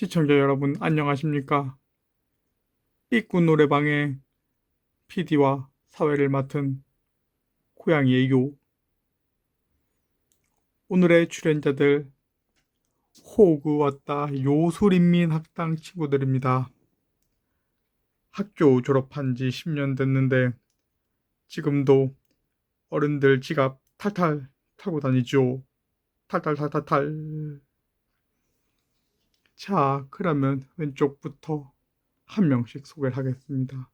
시청자 여러분 안녕하십니까? 삐꾼 노래방의 PD와 사회를 맡은 고양이의 요. 오늘의 출연자들 호그 왔다 요술인민 학당 친구들입니다. 학교 졸업한 지 10년 됐는데 지금도 어른들 지갑 탈탈 타고 다니죠. 탈탈탈탈탈. 자, 그러면 왼쪽부터 한 명씩 소개를 하겠습니다.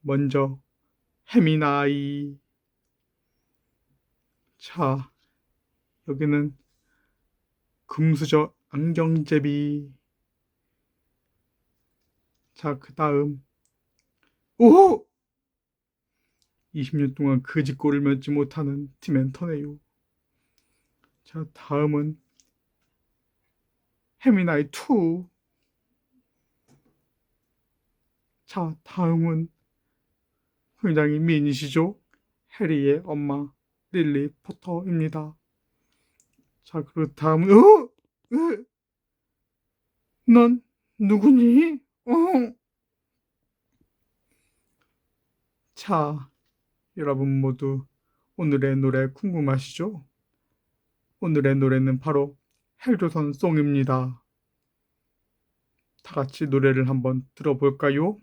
먼저 혜민아이. 자, 여기는 금수저 안경제비. 자, 그 다음 오! 20년 동안 그짓골을 면지 못하는 디멘터네요. 자, 다음은 해미나이 2. 자, 다음은 굉장히 미인이시죠? 해리의 엄마 릴리 포터입니다. 자, 그리고 다음은 어? 으! 넌 누구니? 어? 자, 여러분 모두 오늘의 노래 궁금하시죠? 오늘의 노래는 바로 헬조선 송입니다. 다 같이 노래를 한번 들어볼까요?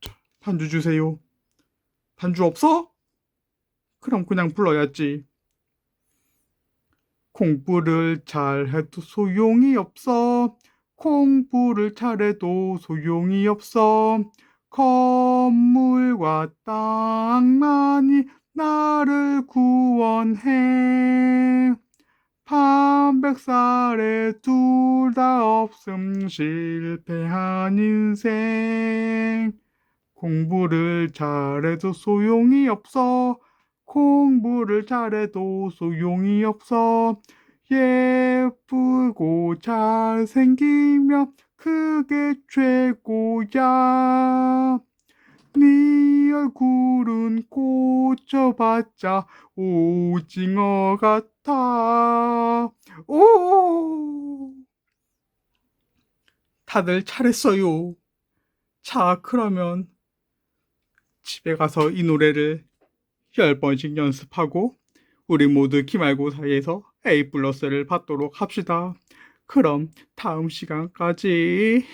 자, 반주 주세요. 반주 없어? 그럼 그냥 불러야지. 공부를 잘해도 소용이 없어. 공부를 잘해도 소용이 없어. 건물과 땅만이 나를 구원해. 반백살에 둘 다 없음 실패한 인생. 공부를 잘해도 소용이 없어. 공부를 잘해도 소용이 없어. 예쁘고 잘생기면 그게 최고야. 네 얼굴은 꽂혀봤자 오징어 같아. 오! 다들 잘했어요. 자, 그러면 집에 가서 이 노래를 10번씩 연습하고 우리 모두 기말고사에서 A 플러스를 받도록 합시다. 그럼 다음 시간까지